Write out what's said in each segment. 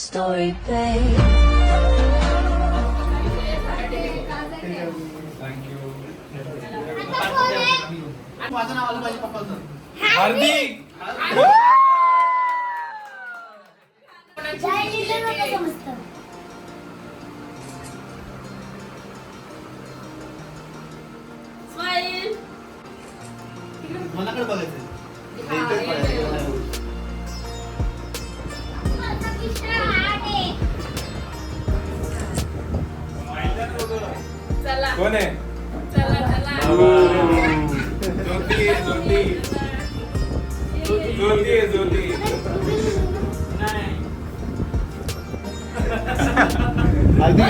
story, babe. माझं नाव आलं पाहिजे पप्पाचं हार्दिक स्माईल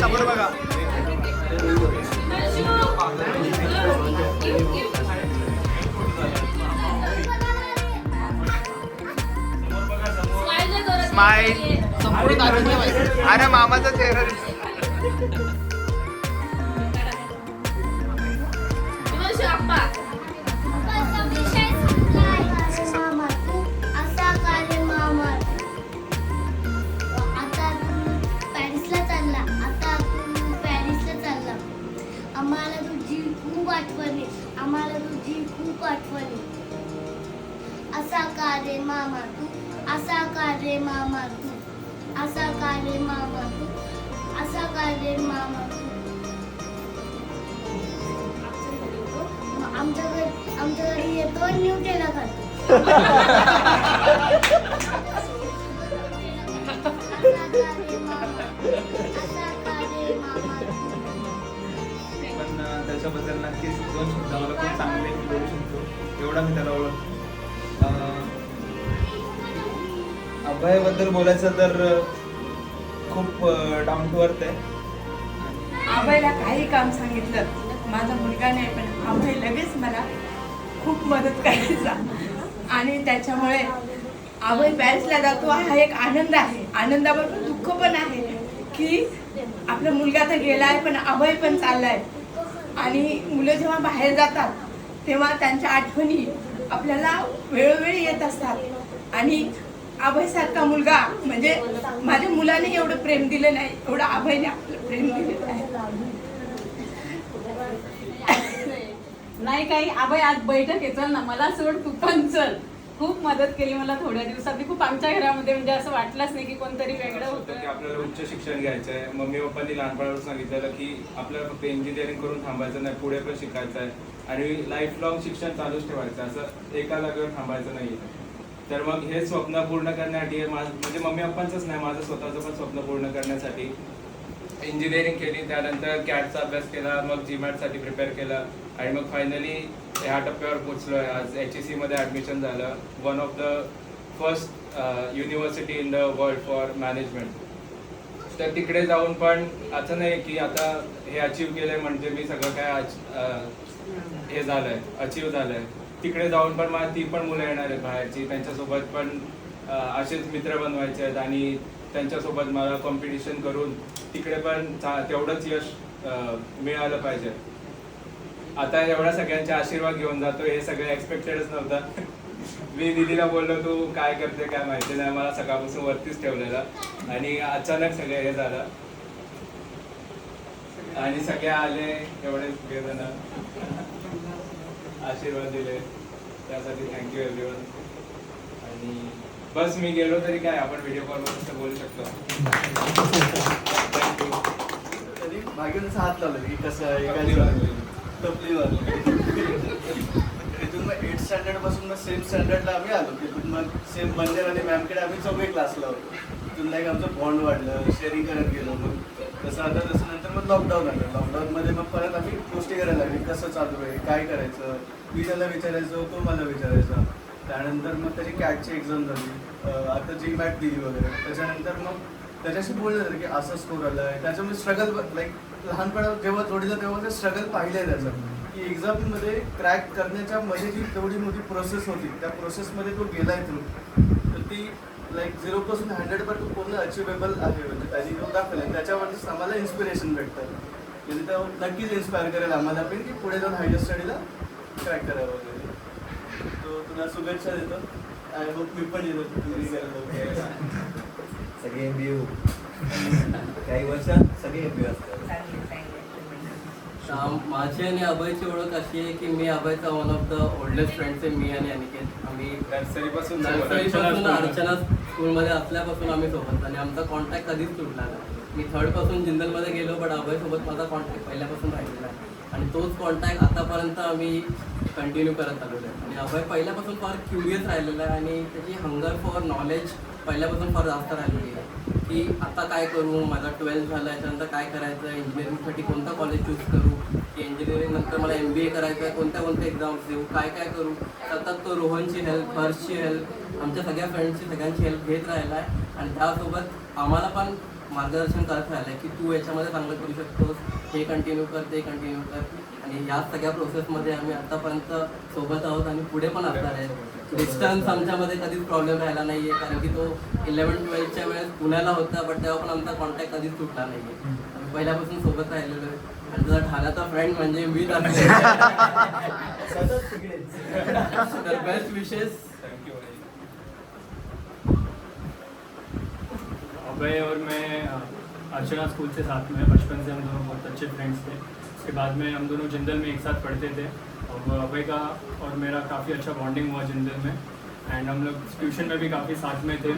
समोर बघा स्माईल संपूर्ण अरे मामाचा चेहरा खूप आठवण. येते असा का रे मामा तू? असा का रे मामा तू? असा का रे मामा तू? असा का रे मामा तू? आमच्या घरी आमच्या घरी येतो आणि न्यूटेला खातो. त्याच्याबद्दल नक्कीच दोन शब्द मला खूप चांगले मी बोलू शकतो. एवढा मी त्याला ओळख अभयबद्दल बोलायचं तर खूप डाऊन टू अर्थ आहे. अभयला काही काम सांगितलं. माझा मुलगा नाही पण अभय लगेच मला खूप मदत करायचा. आणि त्याच्यामुळे अभय पॅरिसला जातो. हा एक आनंद आहे. आनंदाबरोबर दुःख पण आहे की आपला मुलगा तर गेला आहे पण अभय पण चाललाय. आणि मुलं जेव्हा बाहेर जातात तेव्हा त्यांच्या आठवणी आपल्याला वेळोवेळी येत असतात. आणि अभयसारखा मुलगा म्हणजे माझ्या मुलाने एवढं प्रेम दिलं नाही एवढं अभयने आपलं प्रेम दिलेलं नाही. नाही काही अभय आज बैठक आहे चल ना मला सोड तू पण चल. खूप मदत केली मला थोड्या दिवसात खूप आमच्या घरामध्ये म्हणजे असं वाटलंच नाही की कोणतरी वेगळं होतं. की आपल्याला उच्च शिक्षण घ्यायचं आहे मम्मी पप्पांनी लहानपणापासून सांगितलेलं की आपल्याला फक्त इंजिनिअरिंग करून थांबायचं नाही पुढे पण शिकायचं आहे आणि लाईफ लॉंग शिक्षण चालूच ठेवायचं. असं एका जागेवर थांबायचं नाही तर मग हे स्वप्न पूर्ण करण्यासाठी माझं म्हणजे मम्मी पप्पांचंच नाही माझं स्वतःचं पण स्वप्न पूर्ण करण्यासाठी इंजिनिअरिंग केली. त्यानंतर कॅटचा अभ्यास केला. मग जीमॅटसाठी प्रिपेअर केलं. आणि मग फायनली ह्या टप्प्यावर पोचलो आहे आज एच ई सीमध्ये ॲडमिशन झालं. One of the first university in the world for management तर तिकडे जाऊन पण असं नाही की आता हे अचीव केलंय म्हणजे मी सगळं काय uh, हे झालंय अचीव झालंय. तिकडे जाऊन पण मला ती पण मुलं येणार आहेत बाहेरची. त्यांच्यासोबत पण uh, असेच मित्र बनवायचे आहेत आणि त्यांच्यासोबत मला कॉम्पिटिशन करून तिकडे पण तेवढंच यश uh, मिळालं पाहिजे. आता एवढ्या सगळ्यांचे आशीर्वाद घेऊन जातो हे सगळं एक्सपेक्टेडच नव्हतं. मी दीदीला बोललो तू काय करते काय माहिती नाही मला सकाळपासून वरतीच ठेवलेलं. आणि अचानक सगळं हे झालं. आणि सगळे आले एवढे सगळेजण आशीर्वाद दिले. त्यासाठी थँक्यू एव्हरीवन आणि बस मी गेलो तरी काय आपण व्हिडिओ कॉलवर कसं बोलू शकतो. थँक्यू मागेूनच हात लावले की कसं आहे तिथून मग एट स्टँडर्डपासून मग सेम स्टँडर्डला आम्ही आलो. तिथून मग सेम मंदिर आणि मॅमकडे आम्ही चौघे क्लासला होतो. तिथून लाईक आमचं बॉन्ड वाढलं शेअरिंग करत गेलो मग. तसं आता तसं नंतर मग लॉकडाऊन आलं. लॉकडाऊनमध्ये मग परत आम्ही गोष्टी करायला लागली. कसं चालू आहे काय करायचं? मी त्याला विचारायचो तो मला विचारायचा. त्यानंतर मग त्याची कॅटची एक्झाम झाली. आता जी मॅट दिली वगैरे त्याच्यानंतर मग त्याच्याशी बोललं झालं की असं स्कोर आलं आहे त्याच्यामुळे स्ट्रगल लाईक लहानपणा जेव्हा जोडीलं तेव्हा ते स्ट्रगल पाहिलं आहे त्याचं. की एक्झाममध्ये क्रॅक करण्याच्या मध्ये जी तेवढी मोठी प्रोसेस होती त्या प्रोसेसमध्ये तो गेलाय थ्रू तर ती लाईक झिरो पासून हंड्रेड पर्यंत पूर्ण अचिवेबल आहे. म्हणजे त्याची जो दाखल आहे त्याच्यावरतीच आम्हाला इन्स्पिरेशन भेटतं. म्हणजे तो नक्कीच इन्स्पायर करेल आम्हाला पण की पुढे जाऊन हायर स्टडीला क्रॅक करावं वगैरे. तो तुला शुभेच्छा देतो. आय होप मी पण येतो तुम्ही सगळे एम बी काही वर्षात सगळे एम बी असतात. माझी आणि अभयची ओळख अशी आहे की मी अभयचा one of the oldest friends आहे मी आणि अनिकेत. आम्ही नर्सरीपासून नर्सरीपासून अर्चना स्कूलमध्ये असल्यापासून आम्ही सोबत आणि आमचा कॉन्टॅक्ट कधीच तुटला नाही. मी थर्डपासून जिंदलमध्ये गेलो बट अभयसोबत माझा कॉन्टॅक्ट पहिल्यापासून राहिलेला आहे आणि तोच कॉन्टॅक्ट आतापर्यंत आम्ही कंटिन्यू करत आलेलो आहे. आणि अभय पहिल्यापासून फार क्युरियस राहिलेला आहे आणि त्याची हंगर फॉर नॉलेज पहिल्यापासून फार जास्त राहिलेली आहे. की आता काय करू? माझा ट्वेल्थ झाला याच्यानंतर काय करायचं इंजिनिअरिंगसाठी कोणतं कॉलेज चूज करू? की इंजिनिअरिंग नंतर मला एम बी ए करायचं आहे कोणत्या कोणत्या एक्झाम्स देऊ? काय काय करू? सतत तो रोहनची हेल्प हर्षची हेल्प आमच्या सगळ्या फ्रेंड्सची सगळ्यांची हेल्प घेत राहिला आहे आणि त्यासोबत आम्हाला पण मार्गदर्शन करत राहिलं आहे की तू याच्यामध्ये चांगलं करू शकतोस. हे कंटिन्यू कर ते कंटिन्यू कर. आणि या सगळ्या प्रोसेसमध्ये आम्ही आतापर्यंत सोबत आहोत आणि पुढे पण असणार आहे. डिस्टन्स आमच्यामध्ये कधीच प्रॉब्लेम राहिला नाही आहे कारण की तो इलेवन ट्वेल्थच्या वेळेस पुण्याला होता बट तेव्हा पण आमचा कॉन्टॅक्ट कधीच तुटला नाही आहे आम्ही पहिल्यापासून सोबत राहिलेलो आहे. आणि तुझा ठाण्याचा फ्रेंड म्हणजे तिकडेच तर. बेस्ट विशेस अभय और मैं अर्चना स्कूल से साथ में, बचपन से हम दोनों बहुत अच्छे फ्रेंड्स थे। उसके बाद में हम दोनों जिंदल में एक साथ पढ़ते थे। और अभय का और मेरा काफ़ी अच्छा बॉन्डिंग हुआ जिंदल में। एंड हम लोग ट्यूशन में भी काफ़ी साथ में थे।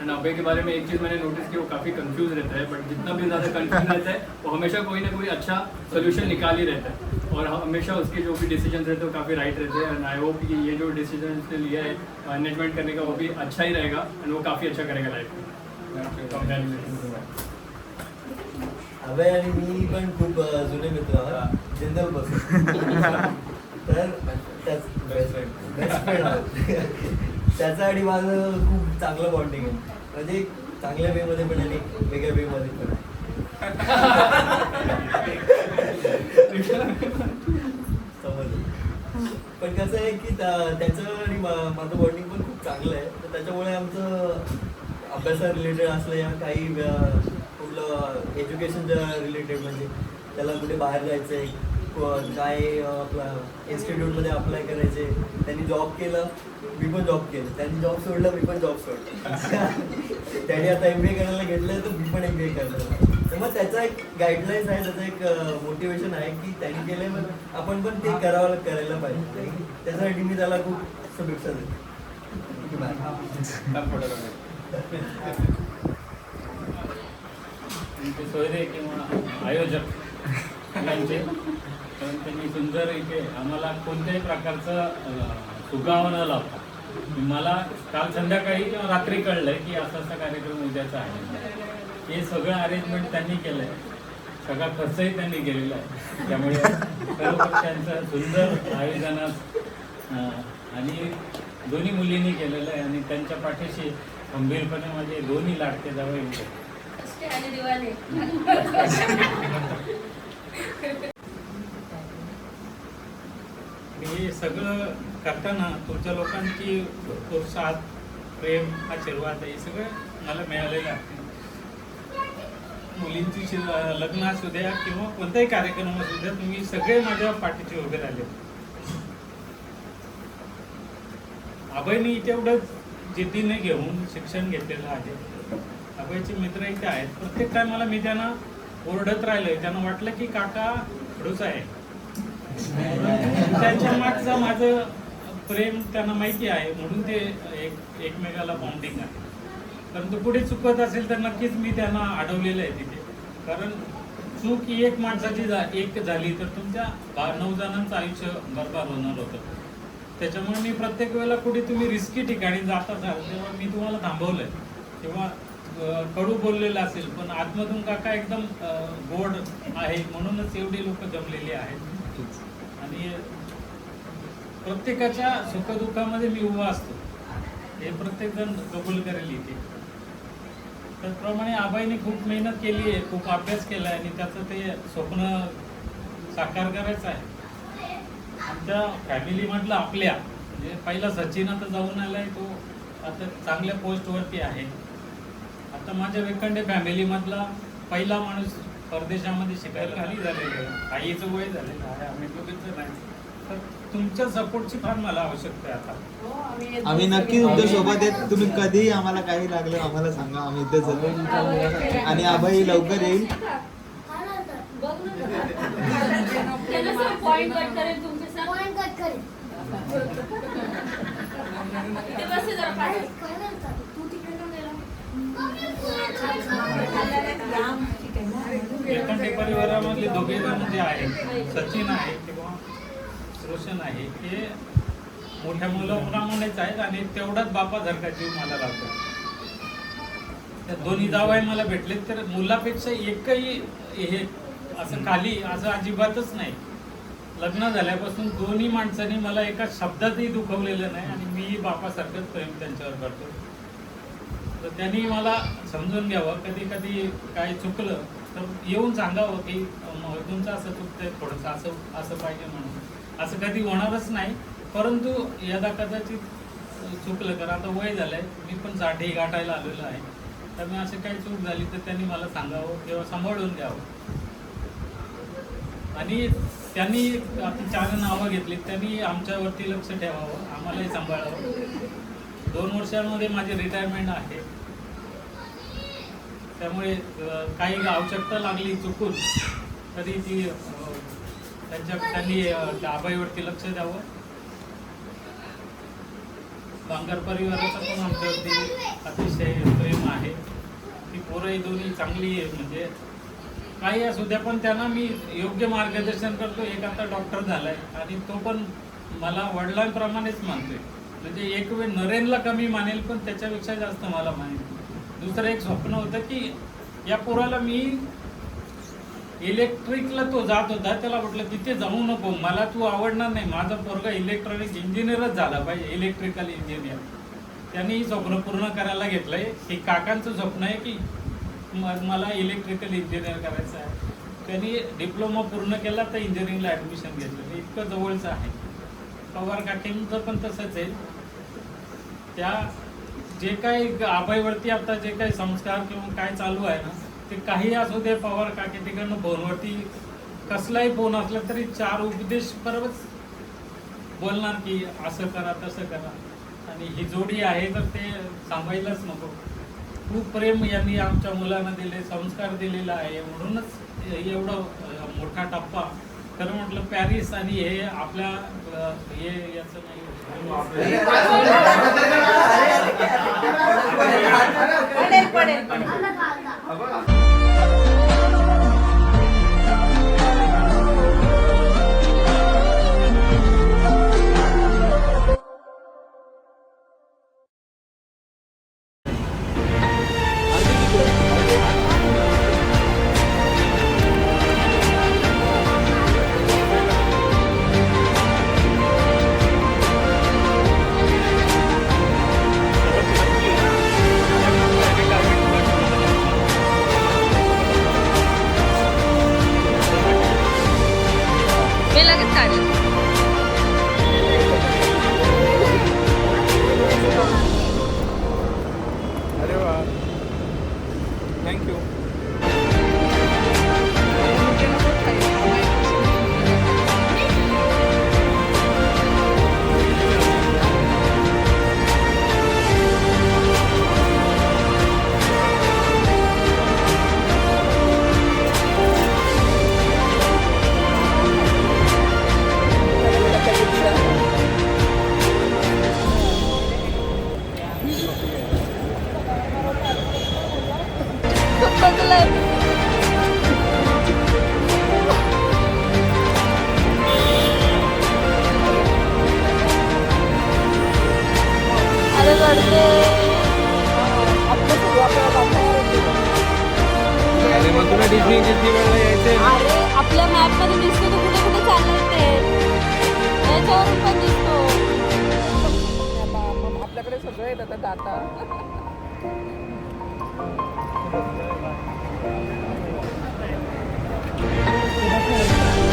एंड अभय के बारे में एक चीज़ मैंने नोटिस की वो काफ़ी कंफ्यूज रहता है बट जितना भी ज़्यादा कंफ्यूज रहता है वो हमेशा कोई ना कोई अच्छा सोल्यूशन निकाल ही रहता है। और हमेशा उसके जो भी डिसीज़न रहते हैं वो काफ़ी राइट रहते हैं। एंड आई होप कि ये जो डिसीज़न उसने लिया है मैनेजमेंट करने का वो भी अच्छा ही रहेगा। एंड वो काफ़ी अच्छा करेगा लाइफ में। अभय आणि मी पण खूप जुने मित्र आहोत तर त्याच त्याचं आणि माझं खूप चांगलं बॉन्डिंग आहे. म्हणजे चांगल्या वेमध्ये पण आणि वेगळ्या वेमध्ये पण समज पण कसं आहे की त्याचं आणि माझं बॉन्डिंग पण खूप चांगलं आहे. तर त्याच्यामुळे आमचं अभ्यासा रिलेटेड असलं या काही कुठलं एज्युकेशनच्या रिलेटेड म्हणजे त्याला कुठे बाहेर जायचं आहे काय इन्स्टिट्यूटमध्ये अप्लाय करायचे त्यांनी जॉब केलं मी पण जॉब केलं. त्यांनी जॉब सोडला मी पण जॉब सोडला. त्यांनी आता एम बी ए करायला घेतलं तर मी पण एम बी ए करणार तर मग त्याचा एक गाईडलाईन्स आहे त्याचं एक मोटिवेशन आहे की त्यांनी केलंय मग आपण पण ते करावं करायला पाहिजे. त्याच्यासाठी मी त्याला खूप शुभेच्छा देतो. सोयरे किंवा आयोजक यांचे. पण त्यांनी सुंदर इथे आम्हाला कोणत्याही प्रकारचं सुगावं न लावता मला काल संध्याकाळी किंवा रात्री कळलंय की असा असा कार्यक्रम उद्याचा आहे. हे सगळं अरेंजमेंट त्यांनी केलंय. सगळा खर्चही त्यांनी केलेला आहे. त्यामुळे सर्व पक्षांचं सुंदर आयोजनात आणि दोन्ही मुलींनी केलेलं आहे आणि त्यांच्या पाठीशी खंबीरपणे माझे दोन्ही लाडके जावई उभे आहेत. हे सगळं करताना तुमच्या लोकांची प्रोत्साहन प्रेम आशीर्वाद हे सगळं मला मिळालेलं आहे. मुलींची शि- लग्न असू द्या किंवा कोणताही कार्यक्रम असू द्या तुम्ही सगळे माझ्या पाठीचे उभे राहिले. अभयनी तेवढं जिद्दीने घेऊन शिक्षण घेतलेलं आहे. अभयचे मित्र इथे आहेत. प्रत्येक टायमाला मी त्यांना ओरडत राहिलोय. त्यांना वाटलं की काका खडूच आहे. त्यांच्या मागचं माझं प्रेम त्यांना माहिती आहे म्हणून ते एक एकमेकाला बॉन्डिंग आहे. परंतु पुढे चुकत असेल तर नक्कीच मी त्यांना अडवलेलं आहे तिथे. कारण चूक ही एक माणसाची जा एक झाली तर तुमच्या बा- नऊ जणांचं आयुष्य बरबाद होणार होतं. त्याच्यामुळे मी प्रत्येक वेळेला कुठे तुम्ही रिस्की ठिकाणी जात असाल तेव्हा मी तुम्हाला थांबवलंय. किंवा कडू बोललेलं असेल पण आतमधून काका एकदम गोड आहे म्हणूनच एवढी लोक जमलेली आहेत. आणि प्रत्येकाच्या सुखदुःखामध्ये मी उभा असतो. हे प्रत्येक जण कबूल करेल इथे. त्याचप्रमाणे आबाईने खूप मेहनत केली आहे खूप अभ्यास केला आहे आणि त्याचं ते स्वप्न साकार करायचं आहे. आमच्या फॅमिली म्हटलं आपल्या म्हणजे पहिला सचिन आता जाऊन आलाय तो आता चांगल्या पोस्टवरती आहे. आता माझ्या वेकंडे फॅमिलीमधला पहिला माणूस परदेशामध्ये शिकायला खाली झालेला आहे. आईचं वय झालेलं आहे आम्ही दोघींचं नाही तर तुमच्या सपोर्टची फार मला आवश्यकता आहे आता. हो, आम्ही नक्की तुमच्यासोबत आहेत. तुम्ही कधीही आम्हाला काही लागलं आम्हाला सांगा. आम्ही इथेच आहोत. आणि आबाई लवकर येईल. त्याला पॉइंट कट करेल वेकंडे परिवारामधले दोघे जण जे आहेत सचिन आहे किंवा रोशन आहे हे मोठ्या मुलाप्रमाणेच आहेत आणि तेवढाच बापासारखा जीव मला लागतो त्या दोन्ही जावाय मला भेटले तर मुलापेक्षा एकही हे असं खाली असं अजिबातच नाही. लग्न झाल्यापासून दोन्ही माणसांनी मला एका शब्दातही दुखवलेलं नाही आणि मी बापासारखंच प्रेम त्यांच्यावर करतो. तर त्यांनी मला समजून घ्यावं. कधी कधी काय चुकलं तर येऊन सांगावं की तुमचं असं चुकतंय थोडंसं असं असं पाहिजे म्हणून. असं कधी होणारच नाही परंतु यदा कदाचित चुकलं तर आता वय झालंय मी पण साठी गाठायला आलेलो आहे. तर मी असं काही चूक झाली तर त्यांनी मला सांगावं किंवा सांभाळून घ्यावं. आणि त्यांनी आपली चार नावं घेतली त्यांनी आमच्यावरती लक्ष ठेवावं आम्हालाही सांभाळावं. दोन वर्षांमध्ये माझी रिटायरमेंट आहे. त्यामुळे काही आवश्यकता लागली चुकून तरी ती त्यांच्या त्यांनी डाबाईवरती आबाईवरती लक्ष द्यावं. बांगर परिवाराचं पण आमच्यावरती अतिशय प्रेम आहे. ती पोरं ही दोन्ही चांगली आहे म्हणजे काही असू द्या पण त्यांना मी योग्य मार्गदर्शन करतो. एक आता डॉक्टर झाला आहे आणि तो पण मला वडिलांप्रमाणेच मानतोय. म्हणजे एक वेळ नरेनला कमी मानेल पण त्याच्यापेक्षा जास्त मला मानेल. दुसरं एक स्वप्न होतं की या पोराला मी इलेक्ट्रिकला तो जात होता. त्याला म्हटलं तिथे जाऊ नको. मला तू आवडणार नाही. माझा पोरगा इलेक्ट्रॉनिक इंजिनियरच झाला पाहिजे. इलेक्ट्रिकल इंजिनियर त्यांनी स्वप्न पूर्ण करायला घेतलंय. हे काकांचं स्वप्न आहे की मला इलेक्ट्रिकल इंजिनियर करायचं आहे. त्यांनी डिप्लोमा पूर्ण केला तर इंजिनिअरिंगला ॲडमिशन घेतलं. इतकं जवळचं आहे. पवार काकींचं पण तसंच आहे. त्या जे काही आबाईवरती आता जे काही संस्कार किंवा काय चालू आहे ना ते काही असू दे पवार काकी तिकडनं फोनवरती कसलाही फोन असला तरी चार उपदेश बरोबर बोलणार की असं करा तसं करा. आणि ही जोडी आहे तर ते सांगायलाच नको. खूप प्रेम यांनी आमच्या मुलांना दिले संस्कार दिलेला आहे. म्हणूनच एवढा मोठा टप्पा. खरं म्हटलं पॅरिस आणि हे आपल्या हे याचं नाही. படல் படல் படல் ಥ್ಯಾಂಕ್ ಯು मग तुला डिस्नी डिस्नी वर्ल्डला यायचंय ना. अरे आपल्या मॅपमध्ये दिसतो तो कुठे कुठे चाललंय ते. याच्यावरून पण दिसतो. आपल्याकडे सगळं येत आता डाटा